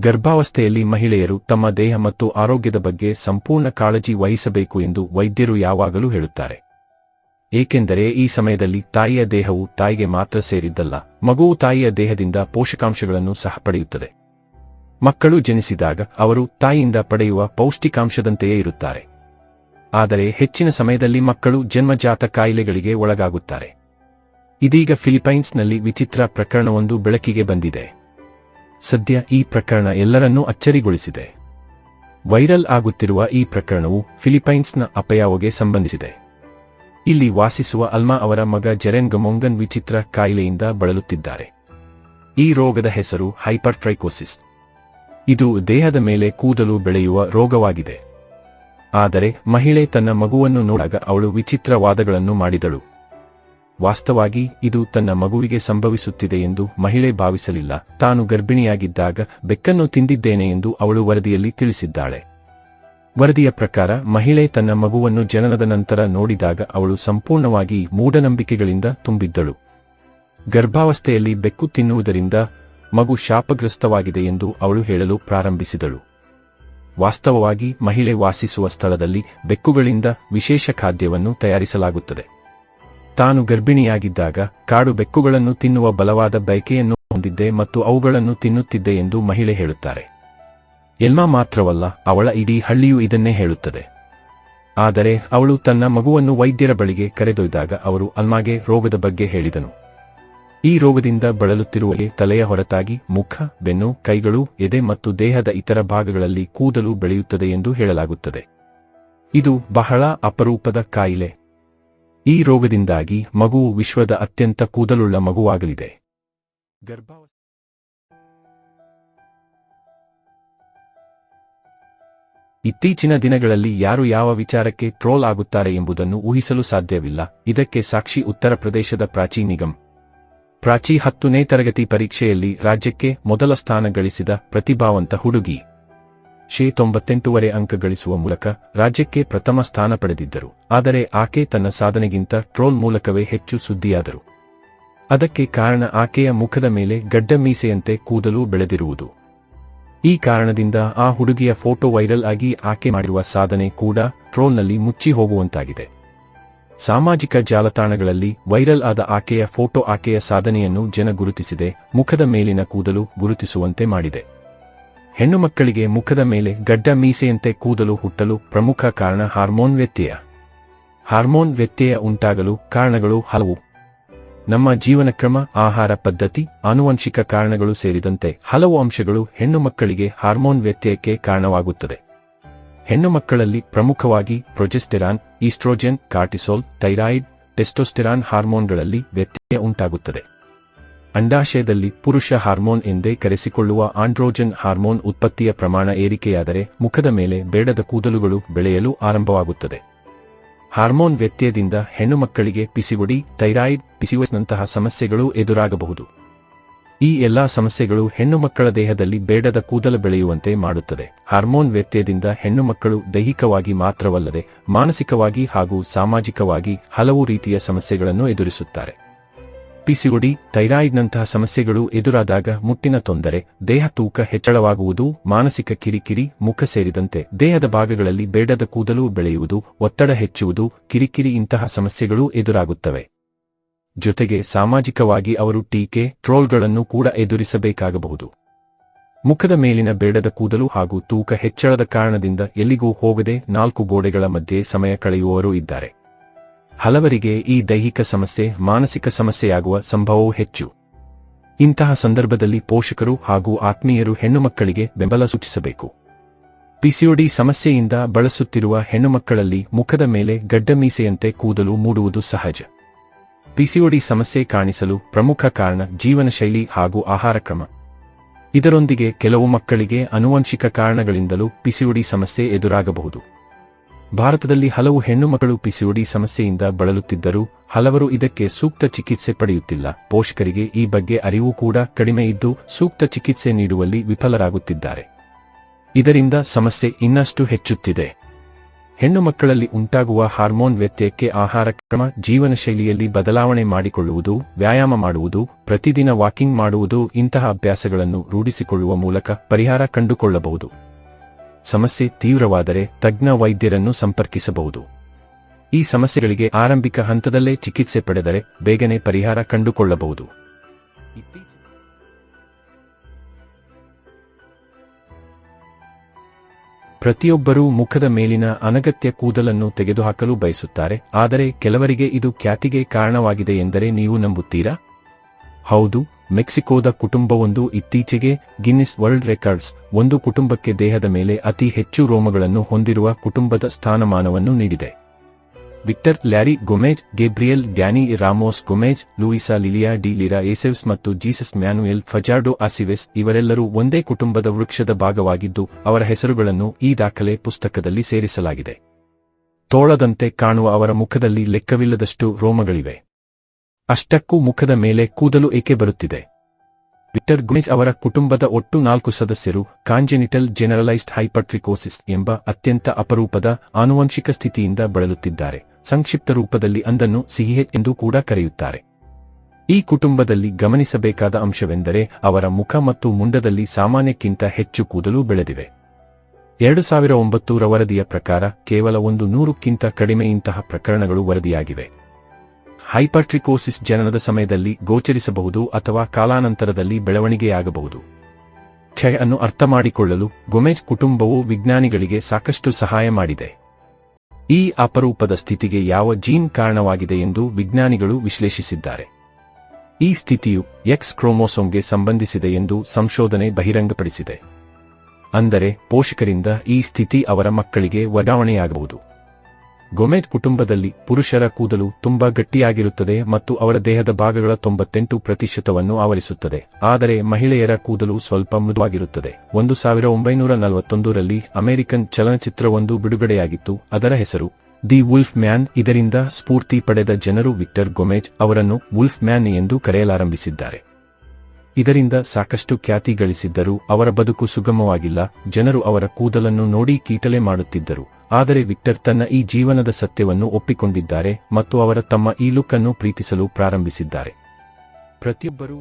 ಗರ್ಭಾವಸ್ಥೆಯಲ್ಲಿ ಮಹಿಳೆಯರು ತಮ್ಮ ದೇಹ ಮತ್ತು ಆರೋಗ್ಯದ ಬಗ್ಗೆ ಸಂಪೂರ್ಣ ಕಾಳಜಿ ವಹಿಸಬೇಕು ಎಂದು ವೈದ್ಯರು ಯಾವಾಗಲೂ ಹೇಳುತ್ತಾರೆ. ಏಕೆಂದರೆ ಈ ಸಮಯದಲ್ಲಿ ತಾಯಿಯ ದೇಹವು ತಾಯಿಗೆ ಮಾತ್ರ ಸೇರಿದ್ದಲ್ಲ, ಮಗುವು ತಾಯಿಯ ದೇಹದಿಂದ ಪೋಷಕಾಂಶಗಳನ್ನು ಸಹ ಪಡೆಯುತ್ತದೆ. ಮಕ್ಕಳು ಜನಿಸಿದಾಗ ಅವರು ತಾಯಿಯಿಂದ ಪಡೆಯುವ ಪೌಷ್ಟಿಕಾಂಶದಂತೆಯೇ ಇರುತ್ತಾರೆ. ಆದರೆ ಹೆಚ್ಚಿನ ಸಮಯದಲ್ಲಿ ಮಕ್ಕಳು ಜನ್ಮಜಾತ ಕಾಯಿಲೆಗಳಿಗೆ ಒಳಗಾಗುತ್ತಾರೆ. ಇದೀಗ ಫಿಲಿಪೈನ್ಸ್ನಲ್ಲಿ ವಿಚಿತ್ರ ಪ್ರಕರಣವೊಂದು ಬೆಳಕಿಗೆ ಬಂದಿದೆ. ಸದ್ಯ ಈ ಪ್ರಕರಣ ಎಲ್ಲರನ್ನೂ ಅಚ್ಚರಿಗೊಳಿಸಿದೆ. ವೈರಲ್ ಆಗುತ್ತಿರುವ ಈ ಪ್ರಕರಣವು ಫಿಲಿಪೈನ್ಸ್ನ ಅಪಯಾವಗೆ ಸಂಬಂಧಿಸಿದೆ. ಇಲ್ಲಿ ವಾಸಿಸುವ ಅಲ್ಮಾ ಅವರ ಮಗ ಜೆರೆನ್ ಗಮೊಂಗನ್ ವಿಚಿತ್ರ ಕಾಯಿಲೆಯಿಂದ ಬಳಲುತ್ತಿದ್ದಾರೆ. ಈ ರೋಗದ ಹೆಸರು ಹೈಪರ್ಟ್ರೈಕೋಸಿಸ್. ಇದು ದೇಹದ ಮೇಲೆ ಕೂದಲು ಬೆಳೆಯುವ ರೋಗವಾಗಿದೆ. ಆದರೆ ಮಹಿಳೆ ತನ್ನ ಮಗುವನ್ನು ನೋಡಾಗ ಅವಳು ವಿಚಿತ್ರ ವಾದಗಳನ್ನು ಮಾಡಿದಳು. ವಾಸ್ತವಾಗಿ ಇದು ತನ್ನ ಮಗುವಿಗೆ ಸಂಭವಿಸುತ್ತಿದೆ ಎಂದು ಮಹಿಳೆ ಭಾವಿಸಲಿಲ್ಲ. ತಾನು ಗರ್ಭಿಣಿಯಾಗಿದ್ದಾಗ ಬೆಕ್ಕನ್ನು ತಿಂದಿದ್ದೇನೆ ಎಂದು ಅವಳು ವರದಿಯಲ್ಲಿ ತಿಳಿಸಿದ್ದಾಳೆ. ವರದಿಯ ಪ್ರಕಾರ ಮಹಿಳೆ ತನ್ನ ಮಗುವನ್ನು ಜನನದ ನಂತರ ನೋಡಿದಾಗ ಅವಳು ಸಂಪೂರ್ಣವಾಗಿ ಮೂಢನಂಬಿಕೆಗಳಿಂದ ತುಂಬಿದ್ದಳು. ಗರ್ಭಾವಸ್ಥೆಯಲ್ಲಿ ಬೆಕ್ಕು ತಿನ್ನುವುದರಿಂದ ಮಗು ಶಾಪಗ್ರಸ್ತವಾಗಿದೆ ಎಂದು ಅವಳು ಹೇಳಲು ಪ್ರಾರಂಭಿಸಿದಳು. ವಾಸ್ತವವಾಗಿ ಮಹಿಳೆ ವಾಸಿಸುವ ಸ್ಥಳದಲ್ಲಿ ಬೆಕ್ಕುಗಳಿಂದ ವಿಶೇಷ ಖಾದ್ಯವನ್ನು ತಯಾರಿಸಲಾಗುತ್ತದೆ. ತಾನು ಗರ್ಭಿಣಿಯಾಗಿದ್ದಾಗ ಕಾಡು ಬೆಕ್ಕುಗಳನ್ನು ತಿನ್ನುವ ಬಲವಾದ ಬಯಕೆಯನ್ನು ಹೊಂದಿದ್ದೆ ಮತ್ತು ಅವುಗಳನ್ನು ತಿನ್ನುತ್ತಿದ್ದೆ ಎಂದು ಮಹಿಳೆ ಹೇಳುತ್ತಾರೆ. ಎಲ್ಮಾ ಮಾತ್ರವಲ್ಲ, ಅವಳ ಇಡೀ ಹಳ್ಳಿಯೂ ಇದನ್ನೇ ಹೇಳುತ್ತದೆ. ಆದರೆ ಅವಳು ತನ್ನ ಮಗುವನ್ನು ವೈದ್ಯರ ಬಳಿಗೆ ಕರೆದೊಯ್ದಾಗ ಅವರು ಅಲ್ಮಾಗೆ ರೋಗದ ಬಗ್ಗೆ ಹೇಳಿದನು. ಈ ರೋಗದಿಂದ ಬಳಲುತ್ತಿರುವಲ್ಲಿ ತಲೆಯ ಹೊರತಾಗಿ ಮುಖ, ಬೆನ್ನು, ಕೈಗಳು, ಎದೆ ಮತ್ತು ದೇಹದ ಇತರ ಭಾಗಗಳಲ್ಲಿ ಕೂದಲು ಬೆಳೆಯುತ್ತದೆ ಎಂದು ಹೇಳಲಾಗುತ್ತದೆ. ಇದು ಬಹಳ ಅಪರೂಪದ ಕಾಯಿಲೆ. ಈ ರೋಗದಿಂದಾಗಿ ಮಗುವು ವಿಶ್ವದ ಅತ್ಯಂತ ಕೂದಲುಳ್ಳ ಮಗುವಾಗಲಿದೆ. ಇತ್ತೀಚಿನ ದಿನಗಳಲ್ಲಿ ಯಾರು ಯಾವ ವಿಚಾರಕ್ಕೆ ಟ್ರೋಲ್ ಆಗುತ್ತಾರೆ ಎಂಬುದನ್ನು ಊಹಿಸಲು ಸಾಧ್ಯವಿಲ್ಲ. ಇದಕ್ಕೆ ಸಾಕ್ಷಿ ಉತ್ತರ ಪ್ರದೇಶದ ಪ್ರಾಚಿ ನಿಗಮ್. ಪ್ರಾಚಿ ಹತ್ತನೇ ತರಗತಿ ಪರೀಕ್ಷೆಯಲ್ಲಿ ರಾಜ್ಯಕ್ಕೆ ಮೊದಲ ಸ್ಥಾನ ಗಳಿಸಿದ ಪ್ರತಿಭಾವಂತ ಹುಡುಗಿ. ಶೇ ತೊಂಬತ್ತೆಂಟುವರೆ ಅಂಕ ಗಳಿಸುವ ಮೂಲಕ ರಾಜ್ಯಕ್ಕೆ ಪ್ರಥಮ ಸ್ಥಾನ ಪಡೆದಿದ್ದರು. ಆದರೆ ಆಕೆ ತನ್ನ ಸಾಧನೆಗಿಂತ ಟ್ರೋಲ್ ಮೂಲಕವೇ ಹೆಚ್ಚು ಸುದ್ದಿಯಾದರು. ಅದಕ್ಕೆ ಕಾರಣ ಆಕೆಯ ಮುಖದ ಮೇಲೆ ಗಡ್ಡ ಮೀಸೆಯಂತೆ ಕೂದಲು ಬೆಳೆದಿರುವುದು. ಈ ಕಾರಣದಿಂದ ಆ ಹುಡುಗಿಯ ಫೋಟೋ ವೈರಲ್ ಆಗಿ ಆಕೆ ಮಾಡಿರುವ ಸಾಧನೆ ಕೂಡ ಟ್ರೋಲ್ನಲ್ಲಿ ಮುಚ್ಚಿ ಹೋಗುವಂತಾಗಿದೆ. ಸಾಮಾಜಿಕ ಜಾಲತಾಣಗಳಲ್ಲಿ ವೈರಲ್ ಆದ ಆಕೆಯ ಫೋಟೋ ಆಕೆಯ ಸಾಧನೆಯನ್ನು ಜನ ಗುರುತಿಸಿದೆ, ಮುಖದ ಮೇಲಿನ ಕೂದಲು ಗುರುತಿಸುವಂತೆ ಮಾಡಿದೆ. ಹೆಣ್ಣು ಮಕ್ಕಳಿಗೆ ಮುಖದ ಮೇಲೆ ಗಡ್ಡ ಮೀಸೆಯಂತೆ ಕೂದಲು ಹುಟ್ಟಲು ಪ್ರಮುಖ ಕಾರಣ ಹಾರ್ಮೋನ್ ವ್ಯತ್ಯಯ. ಹಾರ್ಮೋನ್ ವ್ಯತ್ಯಯ ಉಂಟಾಗಲು ಕಾರಣಗಳು ಹಲವು. ನಮ್ಮ ಜೀವನ ಕ್ರಮ ಆಹಾರ ಪದ್ಧತಿ, ಆನುವಂಶಿಕ ಕಾರಣಗಳು ಸೇರಿದಂತೆ ಹಲವು ಅಂಶಗಳು ಹೆಣ್ಣು ಮಕ್ಕಳಿಗೆ ಹಾರ್ಮೋನ್ ವ್ಯತ್ಯಯಕ್ಕೆ ಕಾರಣವಾಗುತ್ತದೆ. ಹೆಣ್ಣು ಮಕ್ಕಳಲ್ಲಿ ಪ್ರಮುಖವಾಗಿ progesterone, oestrogen, cortisol, thyroid, testosterone ಹಾರ್ಮೋನ್ಗಳಲ್ಲಿ ವ್ಯತ್ಯಯ ಉಂಟಾಗುತ್ತದೆ. ಅಂಡಾಶಯದಲ್ಲಿ ಪುರುಷ ಹಾರ್ಮೋನ್ ಎಂದೇ ಕರೆಸಿಕೊಳ್ಳುವ ಆಂಡ್ರೋಜನ್ ಹಾರ್ಮೋನ್ ಉತ್ಪತ್ತಿಯ ಪ್ರಮಾಣ ಏರಿಕೆಯಾದರೆ ಮುಖದ ಮೇಲೆ ಬೇಡದ ಕೂದಲುಗಳು ಬೆಳೆಯಲು ಆರಂಭವಾಗುತ್ತದೆ. ಹಾರ್ಮೋನ್ ವ್ಯತ್ಯಯದಿಂದ ಹೆಣ್ಣು ಮಕ್ಕಳಿಗೆ ಪಿಸಿಒಡಿ, ಥೈರಾಯ್ಡ್ ಪಿಸಿಒಸ್ನಂತಹ ಸಮಸ್ಯೆಗಳು ಎದುರಾಗಬಹುದು. ಈ ಎಲ್ಲಾ ಸಮಸ್ಯೆಗಳು ಹೆಣ್ಣು ಮಕ್ಕಳ ದೇಹದಲ್ಲಿ ಬೇಡದ ಕೂದಲು ಬೆಳೆಯುವಂತೆ ಮಾಡುತ್ತದೆ. ಹಾರ್ಮೋನ್ ವ್ಯತ್ಯಯದಿಂದ ಹೆಣ್ಣು ಮಕ್ಕಳು ದೈಹಿಕವಾಗಿ ಮಾತ್ರವಲ್ಲದೆ ಮಾನಸಿಕವಾಗಿ ಹಾಗೂ ಸಾಮಾಜಿಕವಾಗಿ ಹಲವು ರೀತಿಯ ಸಮಸ್ಯೆಗಳನ್ನು ಎದುರಿಸುತ್ತಾರೆ. ಪಿಸಿಒಡಿ ಥೈರಾಯ್ಡ್ನಂತಹ ಸಮಸ್ಯೆಗಳು ಎದುರಾದಾಗ ಮುಟ್ಟಿನ ತೊಂದರೆ, ದೇಹ ತೂಕ ಹೆಚ್ಚಳವಾಗುವುದು, ಮಾನಸಿಕ ಕಿರಿಕಿರಿ, ಮುಖ ಸೇರಿದಂತೆ ದೇಹದ ಭಾಗಗಳಲ್ಲಿ ಬೇಡದ ಕೂದಲು ಬೆಳೆಯುವುದು, ಒತ್ತಡ ಹೆಚ್ಚುವುದು, ಕಿರಿಕಿರಿ ಇಂತಹ ಸಮಸ್ಯೆಗಳು ಎದುರಾಗುತ್ತವೆ. ಜೊತೆಗೆ ಸಾಮಾಜಿಕವಾಗಿ ಅವರು ಟೀಕೆ, ಟ್ರೋಲ್ಗಳನ್ನು ಕೂಡ ಎದುರಿಸಬೇಕಾಗಬಹುದು. ಮುಖದ ಮೇಲಿನ ಬೇಡದ ಕೂದಲು ಹಾಗೂ ತೂಕ ಹೆಚ್ಚಳದ ಕಾರಣದಿಂದ ಎಲ್ಲಿಗೂ ಹೋಗದೆ ನಾಲ್ಕು ಗೋಡೆಗಳ ಮಧ್ಯೆ ಸಮಯ ಕಳೆಯುವವರು ಇದ್ದಾರೆ. ಹಲವರಿಗೆ ಈ ದೈಹಿಕ ಸಮಸ್ಯೆ, ಮಾನಸಿಕ ಸಮಸ್ಯೆಯಾಗುವ ಸಂಭವವೂ ಹೆಚ್ಚು. ಇಂತಹ ಸಂದರ್ಭದಲ್ಲಿ ಪೋಷಕರು ಹಾಗೂ ಆತ್ಮೀಯರು ಹೆಣ್ಣುಮಕ್ಕಳಿಗೆ ಬೆಂಬಲ ಸೂಚಿಸಬೇಕು. ಪಿಸಿಒಡಿ ಸಮಸ್ಯೆಯಿಂದ ಬಳಸುತ್ತಿರುವ ಹೆಣ್ಣುಮಕ್ಕಳಲ್ಲಿ ಮುಖದ ಮೇಲೆ ಗಡ್ಡ ಮೀಸೆಯಂತೆ ಕೂದಲು ಮೂಡುವುದು ಸಹಜ. ಪಿಸಿಒಡಿ ಸಮಸ್ಯೆ ಕಾಣಿಸಲು ಪ್ರಮುಖ ಕಾರಣ ಜೀವನ ಶೈಲಿ ಹಾಗೂ ಆಹಾರ ಕ್ರಮ. ಇದರೊಂದಿಗೆ ಕೆಲವು ಮಕ್ಕಳಿಗೆ ಅನುವಂಶಿಕ ಕಾರಣಗಳಿಂದಲೂ ಪಿಸಿಒಡಿ ಸಮಸ್ಯೆ ಎದುರಾಗಬಹುದು. ಭಾರತದಲ್ಲಿ ಹಲವು ಹೆಣ್ಣು ಮಕ್ಕಳು ಪಿಸಿಒಡಿ ಸಮಸ್ಯೆಯಿಂದ ಬಳಲುತ್ತಿದ್ದರೂ ಹಲವರು ಇದಕ್ಕೆ ಸೂಕ್ತ ಚಿಕಿತ್ಸೆ ಪಡೆಯುತ್ತಿಲ್ಲ. ಪೋಷಕರಿಗೆ ಈ ಬಗ್ಗೆ ಅರಿವು ಕೂಡ ಕಡಿಮೆ ಇದ್ದು ಸೂಕ್ತ ಚಿಕಿತ್ಸೆ ನೀಡುವಲ್ಲಿ ವಿಫಲರಾಗುತ್ತಿದ್ದಾರೆ. ಇದರಿಂದ ಸಮಸ್ಯೆ ಇನ್ನಷ್ಟು ಹೆಚ್ಚುತ್ತಿದೆ. ಹೆಣ್ಣು ಮಕ್ಕಳಲ್ಲಿ ಉಂಟಾಗುವ ಹಾರ್ಮೋನ್ ವ್ಯತ್ಯಯಕ್ಕೆ ಆಹಾರ, ಕ್ರಮ ಜೀವನ ಶೈಲಿಯಲ್ಲಿ ಬದಲಾವಣೆ ಮಾಡಿಕೊಳ್ಳುವುದು, ವ್ಯಾಯಾಮ ಮಾಡುವುದು, ಪ್ರತಿದಿನ ವಾಕಿಂಗ್ ಮಾಡುವುದು ಇಂತಹ ಅಭ್ಯಾಸಗಳನ್ನು ರೂಢಿಸಿಕೊಳ್ಳುವ ಮೂಲಕ ಪರಿಹಾರ ಕಂಡುಕೊಳ್ಳಬಹುದು. ಸಮಸ್ಯೆ ತೀವ್ರವಾದರೆ ತಜ್ಞ ವೈದ್ಯರನ್ನು ಸಂಪರ್ಕಿಸಬಹುದು. ಈ ಸಮಸ್ಯೆಗಳಿಗೆ ಆರಂಭಿಕ ಹಂತದಲ್ಲೇ ಚಿಕಿತ್ಸೆ ಪಡೆದರೆ ಬೇಗನೆ ಪರಿಹಾರ ಕಂಡುಕೊಳ್ಳಬಹುದು. ಪ್ರತಿಯೊಬ್ಬರೂ ಮುಖದ ಮೇಲಿನ ಅನಗತ್ಯ ಕೂದಲನ್ನು ತೆಗೆದುಹಾಕಲು ಬಯಸುತ್ತಾರೆ, ಆದರೆ ಕೆಲವರಿಗೆ ಇದು ಖ್ಯಾತಿಗೆ ಕಾರಣವಾಗಿದೆ ಎಂದರೆ ನೀವು ನಂಬುತ್ತೀರಾ? ಹೌದು ಮೆಕ್ಸಿಕೋದ ಕುಟುಂಬವೊಂದು ಇತ್ತೀಚೆಗೆ ಗಿನ್ನಿಸ್ ವರ್ಲ್ಡ್ ರೆಕಾರ್ಡ್ಸ್ ಒಂದು ಕುಟುಂಬಕ್ಕೆ ದೇಹದ ಮೇಲೆ ಅತಿ ಹೆಚ್ಚು ರೋಮಗಳನ್ನು ಹೊಂದಿರುವ ಕುಟುಂಬದ ಸ್ಥಾನಮಾನವನ್ನು ನೀಡಿದೆ. Victor Larry Gomez, Gabriel Danny Ramos Gomez, Luisa Lilia de Lira Aceves ಮತ್ತು ಜೀಸಸ್ ಮ್ಯಾನುಯೆಲ್ ಫಜಾರ್ಡೋ ಆಸಿವೆಸ್ ಇವರೆಲ್ಲರೂ ಒಂದೇ ಕುಟುಂಬದ ವೃಕ್ಷದ ಭಾಗವಾಗಿದ್ದು ಅವರ ಹೆಸರುಗಳನ್ನು ಈ ದಾಖಲೆ ಪುಸ್ತಕದಲ್ಲಿ ಸೇರಿಸಲಾಗಿದೆ. ತೋಳದಂತೆ ಕಾಣುವ ಅವರ ಮುಖದಲ್ಲಿ ಲೆಕ್ಕವಿಲ್ಲದಷ್ಟು ರೋಮಗಳಿವೆ. ಅಷ್ಟಕ್ಕೂ ಮುಖದ ಮೇಲೆ ಕೂದಲು ಏಕೆ ಬರುತ್ತಿದೆ? ವಿಕ್ಟರ್ ಗುಮೇಜ್ ಅವರ ಕುಟುಂಬದ ಒಟ್ಟು ನಾಲ್ಕು ಸದಸ್ಯರು ಕಾಂಜೆನಿಟಲ್ ಜನರಲೈಸ್ಡ್ ಹೈಪರ್ಟ್ರಿಕೋಸಿಸ್ ಎಂಬ ಅತ್ಯಂತ ಅಪರೂಪದ ಆನುವಂಶಿಕ ಸ್ಥಿತಿಯಿಂದ ಬಳಲುತ್ತಿದ್ದಾರೆ. ಸಂಕ್ಷಿಪ್ತ ರೂಪದಲ್ಲಿ ಅಂದನ್ನು ಸಿಹಿಹೆ ಎಂದು ಕೂಡ ಕರೆಯುತ್ತಾರೆ. ಈ ಕುಟುಂಬದಲ್ಲಿ ಗಮನಿಸಬೇಕಾದ ಅಂಶವೆಂದರೆ ಅವರ ಮುಖ ಮತ್ತು ಮುಂಡದಲ್ಲಿ ಸಾಮಾನ್ಯಕ್ಕಿಂತ ಹೆಚ್ಚು ಕೂದಲು ಬೆಳೆದಿವೆ. ಎರಡು ಸಾವಿರ ಒಂಬತ್ತೂರ ವರದಿಯ ಪ್ರಕಾರ ಕೇವಲ ಒಂದು ನೂರಕ್ಕಿಂತ ಕಡಿಮೆ ಇಂತಹ ಪ್ರಕರಣಗಳು ವರದಿಯಾಗಿವೆ. ಹೈಪರ್ಟ್ರಿಕೋಸಿಸ್ ಜನನದ ಸಮಯದಲ್ಲಿ ಗೋಚರಿಸಬಹುದು ಅಥವಾ ಕಾಲಾನಂತರದಲ್ಲಿ ಬೆಳವಣಿಗೆಯಾಗಬಹುದು. ಕ್ಷಯ ಅನ್ನು ಅರ್ಥಮಾಡಿಕೊಳ್ಳಲು ಗೊಮೆಜ್ ಕುಟುಂಬವು ವಿಜ್ಞಾನಿಗಳಿಗೆ ಸಾಕಷ್ಟು ಸಹಾಯ ಮಾಡಿದೆ. ಈ ಅಪರೂಪದ ಸ್ಥಿತಿಗೆ ಯಾವ ಜೀನ್ ಕಾರಣವಾಗಿದೆ ಎಂದು ವಿಜ್ಞಾನಿಗಳು ವಿಶ್ಲೇಷಿಸಿದ್ದಾರೆ. ಈ ಸ್ಥಿತಿಯು ಎಕ್ಸ್ ಕ್ರೋಮೋಸೋಮ್ಗೆ ಸಂಬಂಧಿಸಿದೆ ಎಂದು ಸಂಶೋಧನೆ ಬಹಿರಂಗಪಡಿಸಿದೆ. ಅಂದರೆ ಪೋಷಕರಿಂದ ಈ ಸ್ಥಿತಿ ಅವರ ಮಕ್ಕಳಿಗೆ ವರ್ಗಾವಣೆಯಾಗಬಹುದು. ಗೊಮೆಜ್ ಕುಟುಂಬದಲ್ಲಿ ಪುರುಷರ ಕೂದಲು ತುಂಬಾ ಗಟ್ಟಿಯಾಗಿರುತ್ತದೆ ಮತ್ತು ಅವರ ದೇಹದ ಭಾಗಗಳ ತೊಂಬತ್ತೆಂಟು ಪ್ರತಿಶತವನ್ನು ಆವರಿಸುತ್ತದೆ. ಆದರೆ ಮಹಿಳೆಯರ ಕೂದಲು ಸ್ವಲ್ಪ ಮೃದುವಾಗಿರುತ್ತದೆ. ಒಂದು ಸಾವಿರ ಒಂಬೈನೂರ ನಲವತ್ತೊಂದರಲ್ಲಿ ಅಮೆರಿಕನ್ ಚಲನಚಿತ್ರವೊಂದು ಬಿಡುಗಡೆಯಾಗಿತ್ತು. ಅದರ ಹೆಸರು, ದಿ ವುಲ್ಫ್ ಮ್ಯಾನ್ ಇದರಿಂದ ಸ್ಫೂರ್ತಿ ಪಡೆದ ಜನರು ವಿಕ್ಟರ್ ಗೊಮೆಜ್ ಅವರನ್ನು ವುಲ್ಫ್ ಮ್ಯಾನ್ ಎಂದು ಕರೆಯಲಾರಂಭಿಸಿದ್ದಾರೆ. ಇದರಿಂದ ಸಾಕಷ್ಟು ಖ್ಯಾತಿ ಗಳಿಸಿದ್ದರೂ ಅವರ ಬದುಕು ಸುಗಮವಾಗಿಲ್ಲ. ಜನರು ಅವರ ಕೂದಲನ್ನು ನೋಡಿ ಕೀಟಲೆ ಮಾಡುತ್ತಿದ್ದರು. ಆದರೆ ವಿಕ್ಟರ್ ತನ್ನ ಈ ಜೀವನದ ಸತ್ಯವನ್ನು ಒಪ್ಪಿಕೊಂಡಿದ್ದಾರೆ ಮತ್ತು ಅವರ ತಮ್ಮ ಈ ಲುಕ್ ಅನ್ನು ಪ್ರೀತಿಸಲು ಪ್ರಾರಂಭಿಸಿದ್ದಾರೆ. ಪ್ರತಿಯೊಬ್ಬರೂ